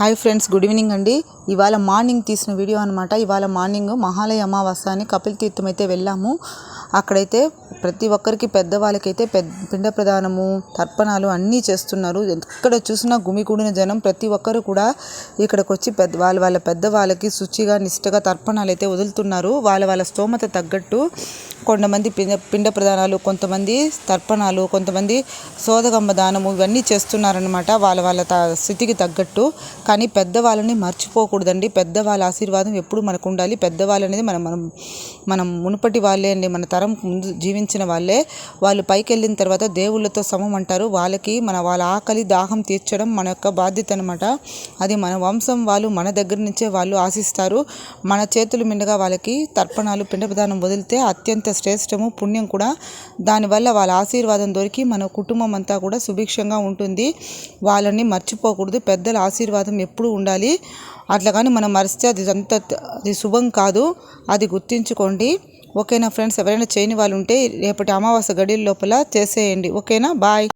Hi friends good evening అండి. ఇవాళ morning తీసిన వీడియో అనమాట ఇవాళ మార్నింగ్ మహాలయ అమావాస్య అని కపిల్ తీర్థం అయితే వెళ్ళాము. అక్కడైతే ప్రతి ఒక్కరికి పెద్దవాళ్ళకైతే పెద్ద పిండ ప్రదానము తర్పణాలు అన్నీ చేస్తున్నారు. ఎక్కడ చూసినా గుమికూడిన జనం ప్రతి ఒక్కరు కూడా ఇక్కడికి వచ్చి పెద్ద వాళ్ళ వాళ్ళ పెద్దవాళ్ళకి శుచిగా నిష్టగా తర్పణాలు అయితే వదులుతున్నారు. వాళ్ళ వాళ్ళ స్తోమత తగ్గట్టు కొంతమంది పిండ పిండ ప్రదానాలు కొంతమంది తర్పణాలు కొంతమంది సోదగమ్మ దానము ఇవన్నీ చేస్తున్నారనమాట వాళ్ళ వాళ్ళ త స్థితికి తగ్గట్టు. కానీ పెద్దవాళ్ళని మర్చిపోకూడదండి. పెద్దవాళ్ళ ఆశీర్వాదం ఎప్పుడు మనకు ఉండాలి పెద్దవాళ్ళు అనేది మనం మనం మనం మునుపటి వాళ్ళే అండి. మన తరం ముందు జీవించిన వాళ్ళే. వాళ్ళు పైకి వెళ్ళిన తర్వాత దేవుళ్ళతో సమం అంటారు. వాళ్ళకి మన వాళ్ళ ఆకలి దాహం తీర్చడం మన యొక్క బాధ్యత అనమాట అది మన వంశం వాళ్ళు మన దగ్గర నుంచే వాళ్ళు ఆశిస్తారు. మన చేతులు మిండగా వాళ్ళకి తర్పణాలు పిండ ప్రదానం వదిలితే అత్యంత శ్రేష్టము పుణ్యం కూడా. దానివల్ల వాళ్ళ ఆశీర్వాదం దొరికి మన కుటుంబం అంతా కూడా సుభిక్షంగా ఉంటుంది. వాళ్ళని మర్చిపోకూడదు. పెద్దల ఆశీర్వాదం ఎప్పుడూ ఉండాలి. అట్లా కానీ మనం మరిస్తే అది అంత అది శుభం కాదు. అది గుర్తించుకోండి. ఓకేనా ఫ్రెండ్స్? ఎవరైనా చేయని వాళ్ళు ఉంటే రేపటి అమావాస్య గడియల లోపల చేసేయండి. ఓకేనా? బాయ్.